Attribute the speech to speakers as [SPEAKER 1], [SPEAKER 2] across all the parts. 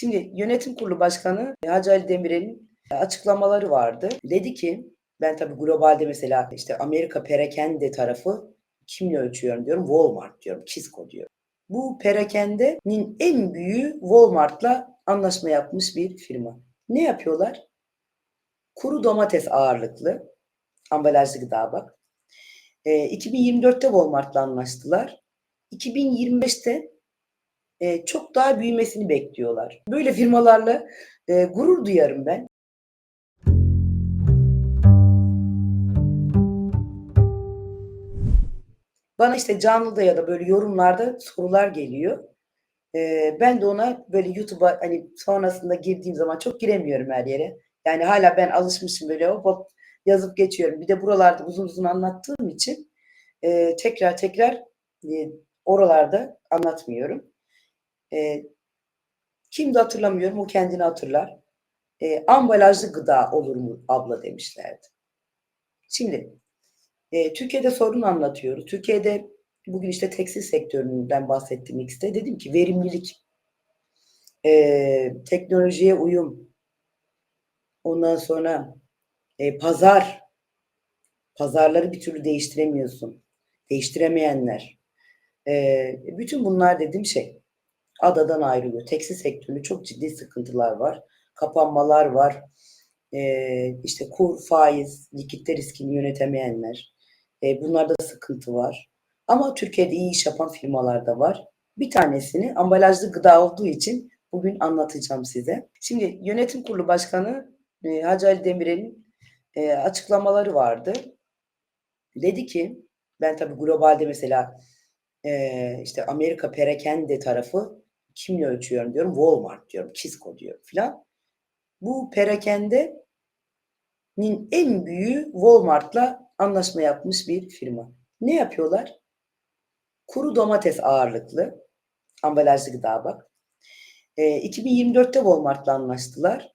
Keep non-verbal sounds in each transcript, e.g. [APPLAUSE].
[SPEAKER 1] Şimdi yönetim kurulu başkanı Hacı Ali Demirel'in açıklamaları vardı. Dedi ki ben tabii globalde mesela işte Amerika perakende tarafı kimle ölçüyorum diyorum. Walmart diyorum. Kisco diyorum. Bu perakendenin en büyüğü Walmart'la anlaşma yapmış bir firma. Ne yapıyorlar? Kuru domates ağırlıklı ambalajlı gıda bak. E, 2024'te Walmart'la anlaştılar. 2025'te e, çok daha büyümesini bekliyorlar. Böyle firmalarla e, gurur duyarım ben. Bana işte canlıda ya da böyle yorumlarda sorular geliyor. E, ben de ona böyle YouTube'a hani sonrasında girdiğim zaman çok giremiyorum her yere. Yani hala ben alışmışım böyle hop hop yazıp geçiyorum. Bir de buralarda uzun uzun anlattığım için e, tekrar tekrar e, oralarda anlatmıyorum. E, kimdi hatırlamıyorum o kendini hatırlar. E, ambalajlı gıda olur mu abla demişlerdi. Şimdi e, Türkiye'de sorun anlatıyoruz. Türkiye'de bugün işte tekstil sektöründen bahsettim X'te. Dedim ki verimlilik, e, teknolojiye uyum, ondan sonra e, pazar, pazarları bir türlü değiştiremiyorsun. Değiştiremeyenler. E, bütün bunlar dediğim şey adadan ayrılıyor. Tekstil sektöründe çok ciddi sıkıntılar var. Kapanmalar var. E, işte kur, faiz, likitte riskini yönetemeyenler. E, bunlarda sıkıntı var. Ama Türkiye'de iyi iş yapan firmalar da var. Bir tanesini ambalajlı gıda olduğu için bugün anlatacağım size. Şimdi yönetim kurulu başkanı e, Hacı Ali Demirel'in e, açıklamaları vardı. Dedi ki ben tabii globalde mesela e, işte Amerika perakende tarafı kimle ölçüyorum diyorum. Walmart diyorum. Kisco diyorum filan. Bu perakendenin en büyüğü Walmart'la anlaşma yapmış bir firma. Ne yapıyorlar? Kuru domates ağırlıklı ambalajlı gıda bak. E, 2024'te Walmart'la anlaştılar.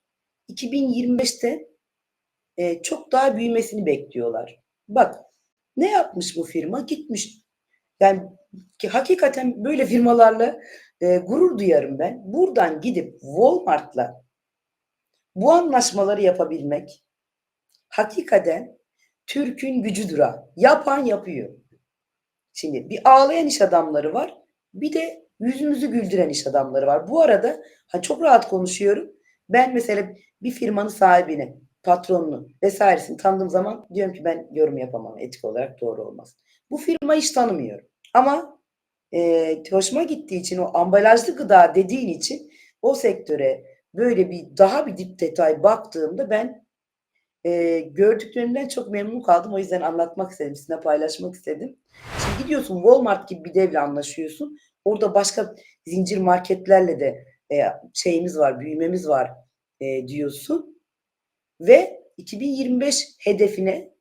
[SPEAKER 1] 2025'te e, çok daha büyümesini bekliyorlar. Bak ne yapmış bu firma? Gitmiş. Yani ki hakikaten böyle firmalarla e, gurur duyarım ben. Buradan gidip Walmart'la bu anlaşmaları yapabilmek hakikaten Türk'ün gücüdür ha. Yapan yapıyor. Şimdi bir ağlayan iş adamları var. Bir de yüzümüzü güldüren iş adamları var. Bu arada ha çok rahat konuşuyorum. Ben mesela bir firmanın sahibini, patronunu vesairesini tanıdığım zaman diyorum ki ben yorum yapamam. Etik olarak doğru olmaz. Bu firmayı hiç tanımıyorum. Ama e, hoşuma gittiği için o ambalajlı gıda dediğin için o sektöre böyle bir daha bir dip detay baktığımda ben e, gördüklerimden çok memnun kaldım. O yüzden anlatmak istedim, sizinle paylaşmak istedim. Şimdi gidiyorsun Walmart gibi bir devle anlaşıyorsun. Orada başka zincir marketlerle de e, şeyimiz var, büyümemiz var e, diyorsun. Ve 2025 hedefine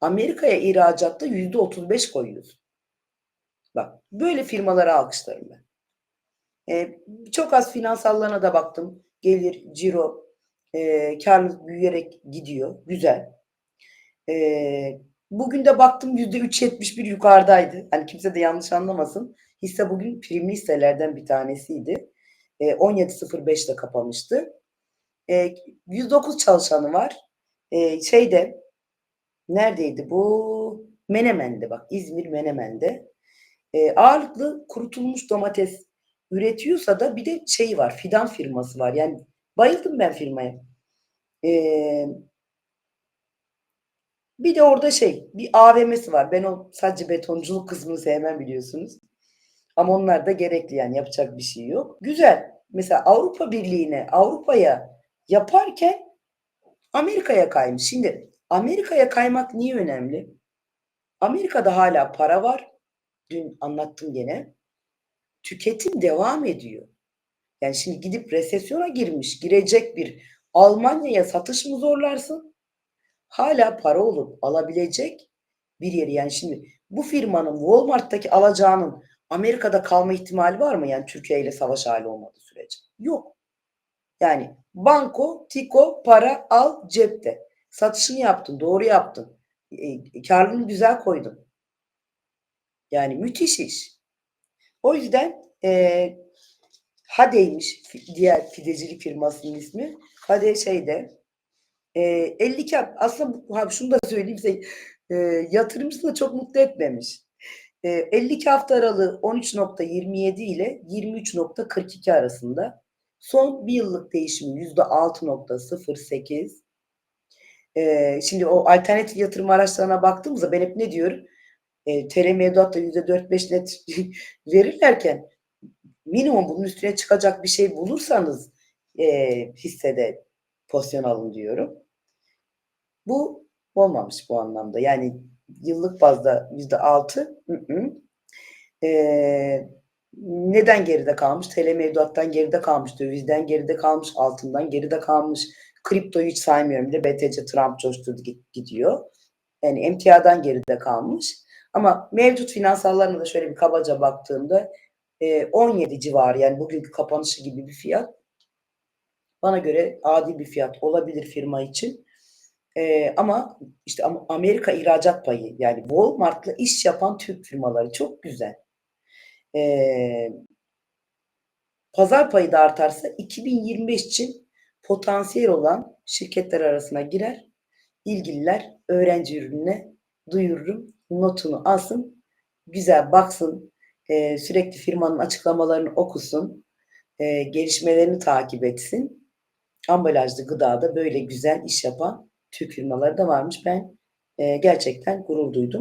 [SPEAKER 1] Amerika'ya ihracatta yüzde 35 koyuyorsun. Bak böyle firmalara alkışlarım ben. E, çok az finansallarına da baktım. Gelir, ciro, e, karlılık büyüyerek gidiyor. Güzel. E, bugün de baktım yüzde 3.71 yukarıdaydı. Hani kimse de yanlış anlamasın. Hisse bugün primli hisselerden bir tanesiydi. E, 17.05'te kapamıştı. E, 109 çalışanı var. E, şeyde neredeydi bu? Menemen'de bak İzmir Menemen'de. E, ağırlıklı kurutulmuş domates üretiyorsa da bir de şey var fidan firması var. Yani bayıldım ben firmaya. E, bir de orada şey bir AVM'si var. Ben o sadece betonculuk kısmını sevmem biliyorsunuz. Ama onlar da gerekli yani yapacak bir şey yok. Güzel. Mesela Avrupa Birliği'ne, Avrupa'ya yaparken Amerika'ya kaymış. Şimdi Amerika'ya kaymak niye önemli? Amerika'da hala para var. Dün anlattım gene. Tüketim devam ediyor. Yani şimdi gidip resesyona girmiş, girecek bir Almanya'ya satış mı zorlarsın? Hala para olup alabilecek bir yeri. Yani şimdi bu firmanın Walmart'taki alacağının Amerika'da kalma ihtimali var mı? Yani Türkiye ile savaş hali olmadığı sürece. Yok. Yani banko, tiko, para al cepte. Satışını yaptın, doğru yaptın. E, karlılığını güzel koydun. Yani müthiş iş. O yüzden e, Hade'ymiş diğer pidecilik firmasının ismi. Hade şeyde e, 52 haf- aslında ha, şunu da söyleyeyim size e, yatırımcısını çok mutlu etmemiş. E, 52 hafta aralığı 13.27 ile 23.42 arasında son bir yıllık değişimi %6.08 e, şimdi o alternatif yatırım araçlarına baktığımızda ben hep ne diyorum? E, TL mevduatta %4-5 net [LAUGHS] verirlerken minimum bunun üstüne çıkacak bir şey bulursanız e, hissede pozisyon alın diyorum. Bu olmamış bu anlamda. Yani yıllık bazda yüzde altı. Ee, neden geride kalmış? TL mevduattan geride kalmış, dövizden geride kalmış, altından geride kalmış. Kriptoyu hiç saymıyorum bile. BTC Trump coşturdu gidiyor. Yani emtiadan geride kalmış. Ama mevcut finansallarına da şöyle bir kabaca baktığımda e, 17 civarı yani bugünkü kapanışı gibi bir fiyat bana göre adil bir fiyat olabilir firma için. Ee, ama işte Am- Amerika ihracat payı yani Walmart'la iş yapan Türk firmaları çok güzel. Ee, pazar payı da artarsa 2025 için potansiyel olan şirketler arasına girer. İlgililer öğrenci ürününe duyururum. Notunu alsın. Güzel baksın. ee, sürekli firmanın açıklamalarını okusun. ee, gelişmelerini takip etsin. Ambalajlı gıdada böyle güzel iş yapan Türk firmaları da varmış. Ben e, gerçekten gurur duydum.